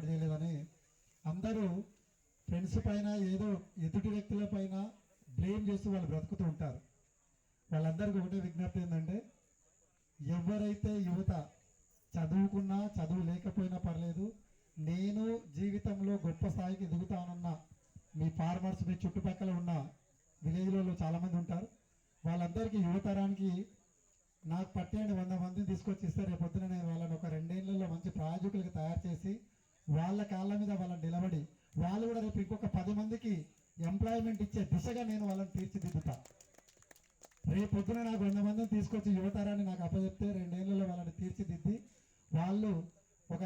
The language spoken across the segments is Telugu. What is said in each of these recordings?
ఏర్పాటు చేయలేదని అందరూ ఫ్రెండ్స్ పైన ఏదో ఎదుటి వ్యక్తుల పైన బ్లేమ్ చేస్తూ వాళ్ళు బ్రతుకుతూ ఉంటారు. వాళ్ళందరికీ ఒకటే విజ్ఞప్తి ఏంటంటే ఎవరైతే యువత చదువుకున్నా చదువు లేకపోయినా పర్లేదు నేను జీవితంలో గొప్ప స్థాయికి ఎదుగుతానన్న మీ ఫార్మర్స్ మీ చుట్టుపక్కల ఉన్న విలేజ్లలో చాలామంది ఉంటారు. వాళ్ళందరికీ యువతరానికి నాకు పట్టేయండి వంద మందిని తీసుకొచ్చి ఇస్తే రేపు నేను వాళ్ళని ఒక రెండేళ్ళలో మంచి ప్రాజెక్టులకు తయారు చేసి వాళ్ళ కాళ్ళ మీద వాళ్ళని నిలబడి వాళ్ళు కూడా రేపు ఇంకొక పది మందికి ఎంప్లాయ్మెంట్ ఇచ్చే దిశగా నేను వాళ్ళని తీర్చిదిద్దుతా. రేపు పొద్దున నాకు వంద మందిని తీసుకొచ్చి యువతరాన్ని నాకు అప్పచెప్తే రెండేళ్ళలో వాళ్ళని తీర్చిదిద్ది. వాళ్ళు ఒక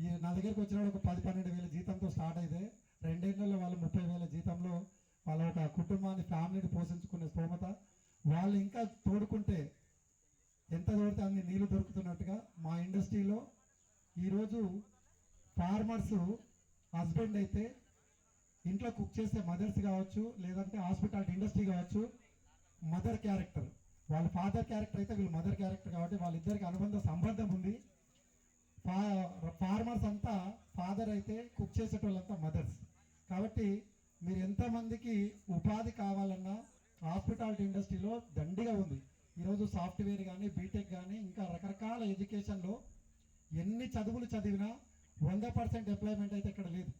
ఈ నా దగ్గరికి వచ్చిన ఒక పది పన్నెండు వేల జీతంతో స్టార్ట్ అయితే రెండేళ్ళలో వాళ్ళు ముప్పై వేల జీతంలో వాళ్ళ ఒక కుటుంబాన్ని ఫ్యామిలీని పోషించుకునే స్తోమత. వాళ్ళు ఇంకా తోడుకుంటే ఎంత తోడితే అన్ని నీళ్ళు దొరుకుతున్నట్టుగా మా ఇండస్ట్రీలో ఈరోజు ఫార్మర్స్ హస్బెండ్ అయితే ఇంట్లో కుక్ చేసే మదర్స్ కావచ్చు లేదంటే హాస్పిటాలిటీ ఇండస్ట్రీ కావచ్చు మదర్ క్యారెక్టర్. వాళ్ళ ఫాదర్ క్యారెక్టర్ అయితే వీళ్ళు మదర్ క్యారెక్టర్ కాబట్టి వాళ్ళిద్దరికి అనుబంధ సంబంధం ఉంది. ఫా ఫార్మర్స్ అంతా ఫాదర్ అయితే కుక్ చేసేటోళ్ళంతా మదర్స్. కాబట్టి మీరు ఎంతమందికి ఉపాధి కావాలన్నా హాస్పిటాలిటీ ఇండస్ట్రీలో దండిగా ఉంది. ఈరోజు సాఫ్ట్వేర్ కానీ బీటెక్ కానీ ఇంకా రకరకాల ఎడ్యుకేషన్లో ఎన్ని చదువులు చదివినా వంద పర్సెంట్ ఎంప్లాయ్మెంట్ అయితే ఇక్కడ లేదు.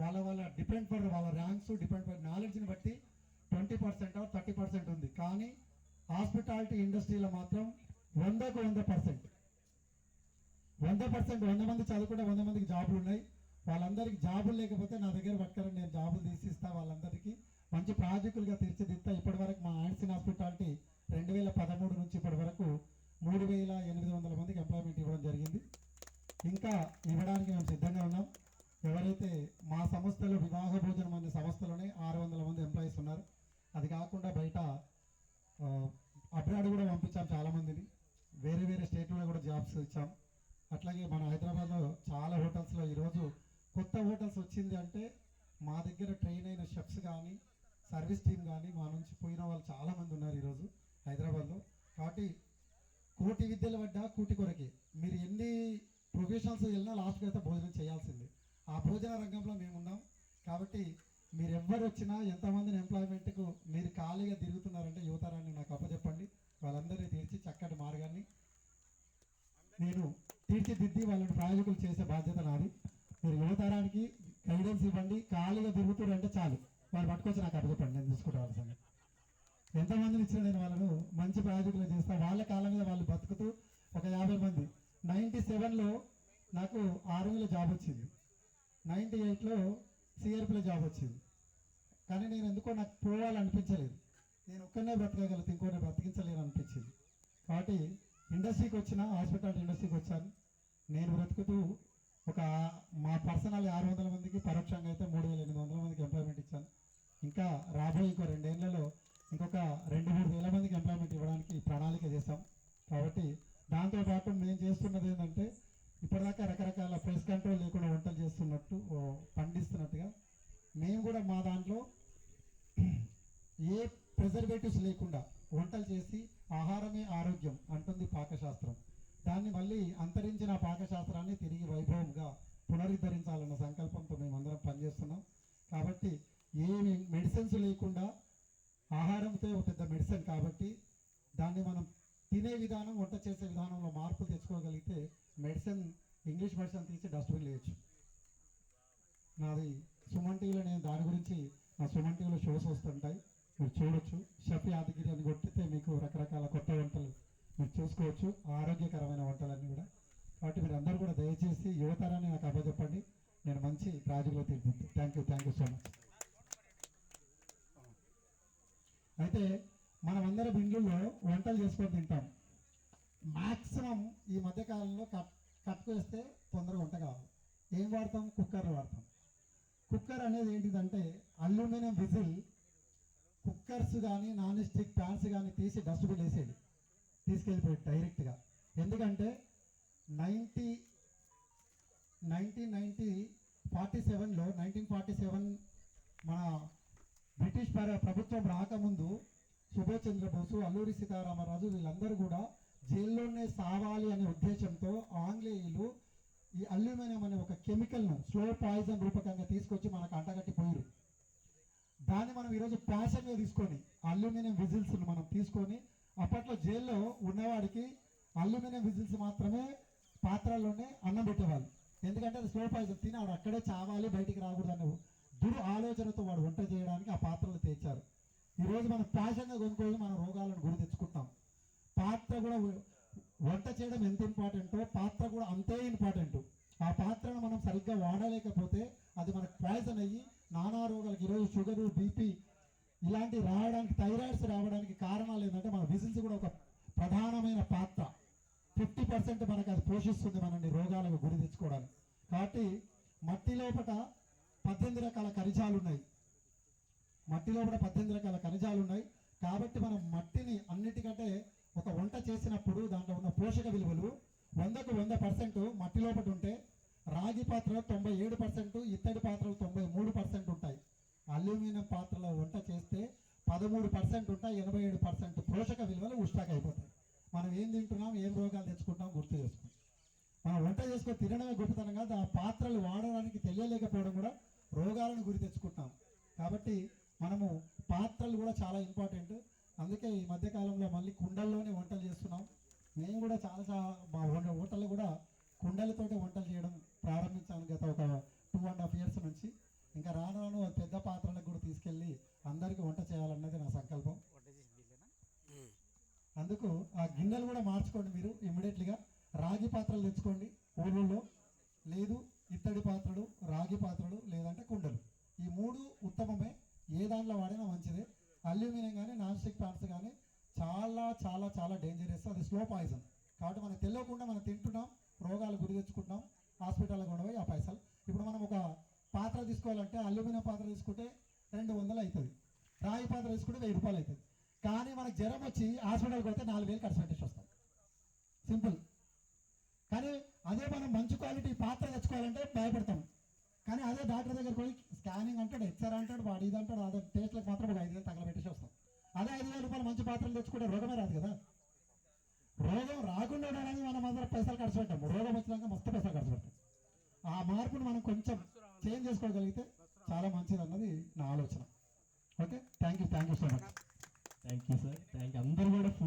వాళ్ళ వాళ్ళ డిపెండ్ ఫర్ వాళ్ళ ర్యాంక్స్ డిపెండ్ ఫర్ నాలెడ్జ్ని బట్టి ట్వంటీ పర్సెంట్ థర్టీ పర్సెంట్ ఉంది. కానీ హాస్పిటాలిటీ ఇండస్ట్రీలో మాత్రం వందకు వంద పర్సెంట్ వంద పర్సెంట్ వంద మంది చదువుకుంటే వంద మందికి జాబులు ఉన్నాయి. వాళ్ళందరికీ జాబులు లేకపోతే నా దగ్గర పట్టుకరండి నేను జాబులు తీసిస్తా వాళ్ళందరికీ. మంచి ప్రాజెక్టులుగా తీర్చిదిద్దా ఇప్పటి వరకు మా ఆన్సిన్ హాస్పిటాలిటీ రెండు వేల పదమూడు నుంచి ఇప్పటి వరకు మూడు వేల ఎనిమిది వందల మందికి ఎంప్లాయ్మెంట్ ఇవ్వడం జరిగింది ఇంకా ఇవ్వడానికి మేము సిద్ధంగా ఉన్నాం ఎవరైతే మా సంస్థలో వివాహ భోజనం అనే సంస్థలోనే ఆరు వందల మంది ఎంప్లాయీస్ ఉన్నారు అది కాకుండా బయట అబ్రాడ్ కూడా పంపించాం చాలామందిని. వేరే వేరే స్టేట్లో కూడా జాబ్స్ ఇచ్చాం. అట్లాగే మన హైదరాబాద్లో చాలా హోటల్స్లో ఈరోజు కొత్త హోటల్స్ వచ్చింది అంటే మా దగ్గర ట్రైన్ అయిన షెఫ్స్ కానీ సర్వీస్ టీమ్ కానీ మా నుంచి పోయిన వాళ్ళు చాలామంది ఉన్నారు ఈరోజు హైదరాబాద్లో. కాబట్టి కోటి విద్యలు పడ్డా కూటి కొరకే. మీరు ఎన్ని ప్రొఫెషనల్స్ వెళ్ళినా లాస్ట్కి అయితే భోజనం చేయాల్సిందే. ఆ భోజన రంగంలో మేమున్నాం. కాబట్టి మీరు ఎవ్వరు వచ్చినా ఎంతమందిని ఎంప్లాయ్మెంట్కు మీరు ఖాళీగా తిరుగుతున్నారంటే యువతరాన్ని నాకు అప్పచెప్పండి వాళ్ళందరినీ తీర్చి చక్కటి మార్గాన్ని నేను తీర్చిదిద్ది వాళ్ళని ప్రాయోజకులు చేసే బాధ్యత నాది. మీరు యువతరానికి గైడెన్స్ ఇవ్వండి. ఖాళీగా తిరుగుతున్నారంటే చాలు. వాళ్ళు పట్టుకొచ్చి నాకు అప్పచెప్పండి నేను తీసుకుంటా సంగతి. ఎంతమందిని ఇచ్చిన నేను వాళ్ళను మంచి ప్రాజెక్టులు చేస్తా. వాళ్ళ కాలం మీద వాళ్ళు బతుకుతూ ఒక యాభై మంది. నైంటీ సెవెన్లో నాకు ఆర్మీలో జాబ్ వచ్చింది. నైంటీ ఎయిట్లో సిఆర్పిలో జాబ్ వచ్చింది. కానీ నేను ఎందుకో నాకు పోవాలనిపించలేదు. నేను ఒక్కనే బ్రతకగలుగుతా ఇంకోనే బ్రతికించలేను అనిపించింది కాబట్టి ఇండస్ట్రీకి వచ్చిన హాస్పిటాలిటీ ఇండస్ట్రీకి వచ్చాను. నేను బ్రతుకుతూ ఒక మా పర్సనల్ ఆరు వందల మందికి పరోక్షంగా అయితే మూడు వేల ఎనిమిది వందల మందికి ఎంప్లాయ్మెంట్ ఇచ్చాను. ఇంకా రాబోయే ఇంకో రెండేళ్ళలో ఇంకొక రెండు మూడు వేల మందికి ఎంప్లాయ్మెంట్ ఇవ్వడానికి ప్రణాళిక చేస్తాం కాబట్టి దాంతోపాటు మేము చేస్తున్నది ఏంటంటే ఇప్పటిదాకా రకరకాల ప్రెస్ కంట్రోల్ లేకుండా వంటలు చేస్తున్నట్టు పండిస్తున్నట్టుగా మేము కూడా మా దాంట్లో ఏ ప్రిజర్వేటివ్స్ లేకుండా వంటలు చేసి ఆహారమే ఆరోగ్యం అంటుంది పాకశాస్త్రం. దాన్ని మళ్ళీ అంతరించిన పాకశాస్త్రాన్ని తిరిగి వైభవంగా పునరుద్ధరించాలన్న సంకల్పంతో మేమందరం పనిచేస్తున్నాం. కాబట్టి ఏమి మెడిసిన్స్ లేకుండా ఆహారంతో ఒక పెద్ద మెడిసిన్ కాబట్టి దాన్ని మనం తినే విధానం వంట చేసే విధానంలో మార్పులు తెచ్చుకోగలిగితే మెడిసిన్ ఇంగ్లీష్ మెడిసిన్ తీసి డస్ట్బిన్ వేయచ్చు. నాది సుమన్ టీవీలో నేను దాని గురించి నా సుమన్ టీవీలో షోస్ వస్తుంటాయి. మీరు చూడొచ్చు. షఫీ యాదగిరి అని కొట్టితే మీకు రకరకాల కొత్త వంటలు మీరు చూసుకోవచ్చు. ఆరోగ్యకరమైన వంటలన్నీ కూడా. కాబట్టి మీరు అందరూ కూడా దయచేసి యువతరాన్ని నాకు అప్పచెప్పండి. నేను మంచి ప్రాజెక్టులో తీర్చింది thank you thank you so much అయితే మనం అందరం ఇండ్లలో వంటలు చేసుకొని తింటాం. మ్యాక్సిమం ఈ మధ్యకాలంలో కట్ కట్ వేస్తే తొందరగా వంట కావాలి ఏం వాడతాం? కుక్కర్ వాడతాం. కుక్కర్ అనేది ఏంటిదంటే అల్యూమినియం విజిల్. కుక్కర్స్ కానీ నాన్ స్టిక్ ప్యాన్స్ కానీ తీసి డస్ట్బిన్ వేసేది తీసుకెళ్ళిపోయి డైరెక్ట్గా. ఎందుకంటే నైంటీ నైన్టీన్ నైంటీ ఫార్టీ సెవెన్లో నైన్టీన్ ఫార్టీ సెవెన్ మన బ్రిటిష్ ప్రభుత్వం రాకముందు సుభాష్ చంద్రబోసు అల్లూరి సీతారామరాజు వీళ్ళందరూ కూడా జైల్లోనే సావాలి అనే ఉద్దేశంతో ఆంగ్లేయులు ఈ అల్యూమినియం అనే ఒక కెమికల్ను స్లో పాయిజన్ రూపకంగా తీసుకొచ్చి మనకు అంటగట్టిపోయారు దాన్ని మనం ఈరోజు ప్యాషన్గా తీసుకొని అల్యూమినియం విజిల్స్ మనం తీసుకొని అప్పట్లో జైల్లో ఉన్నవాడికి అల్యూమినియం విజిల్స్ మాత్రమే పాత్రల్లోనే అన్నం పెట్టేవాళ్ళు. ఎందుకంటే అది స్లో పాయిజన్. తిని వాడు అక్కడే చావాలి బయటికి రాకూడదని దురు ఆలోచనతో వాడు వంట చేయడానికి ఆ పాత్రలు తెచ్చారు. ఈరోజు మనం ప్యాషన్గా కొనుక్కోవాలి మన రోగాలను గురి తెచ్చుకుంటాం. పాత్ర కూడా వంట చేయడం ఎంత ఇంపార్టెంటో పాత్ర కూడా అంతే ఇంపార్టెంట్. ఆ పాత్రను మనం సరిగ్గా వాడలేకపోతే అది మనకు పాయిజన్ అయ్యి నానా రోగాలకు ఈరోజు షుగరు బీపీ ఇలాంటి రావడానికి థైరాయిడ్స్ రావడానికి కారణాలు ఏంటంటే మన విజిల్స్ కూడా ఒక ప్రధానమైన పాత్ర. ఫిఫ్టీ పర్సెంట్ మనకు అది పోషిస్తుంది మనల్ని రోగాలకు గురి తెచ్చుకోవడానికి. కాబట్టి మట్టి లోపల పద్దెనిమిది రకాల ఖనిజాలు ఉన్నాయి. మట్టి లోపల పద్దెనిమిది రకాల ఖనిజాలు ఉన్నాయి. కాబట్టి మనం మట్టిని అన్నిటికంటే ఒక వంట చేసినప్పుడు దాంట్లో ఉన్న పోషక విలువలు వందకు వంద పర్సెంట్ మట్టి లోపల ఉంటే రాగి పాత్రలో తొంభై ఏడు పర్సెంట్ ఇత్తడి పాత్రలు తొంభై మూడు పర్సెంట్ ఉంటాయి. అల్యూమినియం పాత్రలో వంట చేస్తే పదమూడు పర్సెంట్ ఉంటాయి ఎనభై ఏడు పర్సెంట్ పోషక విలువలు ఉష్టాక్ అయిపోతాయి. మనం ఏం తింటున్నాం ఏం రోగాలు తెచ్చుకుంటాం గుర్తు చేసుకుంటాం మనం వంట చేసుకొని తినడమే గొప్పతనం కాదు ఆ పాత్రలు వాడడానికి తెలియలేకపోవడం కూడా రోగాలను గురి తెచ్చుకుంటాం కాబట్టి మనము పాత్రలు కూడా చాలా ఇంపార్టెంట్. అందుకే ఈ మధ్యకాలంలో మళ్ళీ కుండల్లోనే వంటలు చేస్తున్నాం. మేము కూడా చాలా చాలా మా వంట హోటల్లో కూడా కుండలతోటే వంటలు చేయడం ప్రారంభించాను గత ఒక టూ అండ్ హాఫ్ ఇయర్స్ నుంచి ఇంకా రాను రాను అది పెద్ద పాత్రలకు కూడా తీసుకెళ్ళి అందరికీ వంట చేయాలన్నది నా సంకల్పం అందుకు ఆ గిన్నెలు కూడా మార్చుకోండి మీరు ఇమ్మీడియట్లీగా రాగి పాత్రలు తెచ్చుకోండి ఊళ్ళో లేదు ఇత్తడి పాత్రలు రాగి పాత్రలు లేదంటే కుండలు. ఈ మూడు ఉత్తమమే. ఏ దాంట్లో వాడినా మంచిదే. అల్యూమినియం కానీ నాన్ స్టిక్ ప్యాన్స్ కానీ చాలా చాలా చాలా డేంజరస్ అది స్లో పాయిజన్ కాబట్టి మనం తెలియకుండా మనం తింటున్నాం రోగాలు గురి తెచ్చుకుంటున్నాం హాస్పిటల్లో కూడా పోయి ఆ పైసలు. ఇప్పుడు మనం ఒక పాత్ర తీసుకోవాలంటే అల్యూమినియం పాత్ర తీసుకుంటే రెండు వందలు అవుతుంది. రాగి పాత్ర తీసుకుంటే వెయ్యి రూపాయలు అవుతుంది. కానీ మనకు జ్వరం వచ్చి హాస్పిటల్కి కొడితే నాలుగు వేలు ఖర్చు పెట్టేసి వస్తాం. సింపుల్. క్వాలిటీ పాత్ర తెచ్చుకోవాలంటే భయపడతాం. కానీ అదే డాక్టర్ దగ్గర పోయి స్కానింగ్ అంటాడు హెచ్ఆర్ అంటాడు వాడు ఇది అంటాడు అదే టేస్ట్లకు మాత్రం ఒక ఐదు వేలు తగలబెట్టేసి వస్తాం. అదే ఐదు వేల రూపాయలు మంచి పాత్రలు తెచ్చుకుంటే రోగమే రాదు కదా. రోగం రాకుండా ఉండడానికి మనం అందరం పైసలు ఖర్చు పెట్టాం. రోగం వచ్చినాక మస్తు పైసలు ఖర్చు పెట్టాం. ఆ మార్పును మనం కొంచెం చేంజ్ చేసుకోగలిగితే చాలా మంచిది అన్నది నా ఆలోచన. Okay? Thank you thank you so much thank you sir thank you అందరూ కూడా ఫుడ్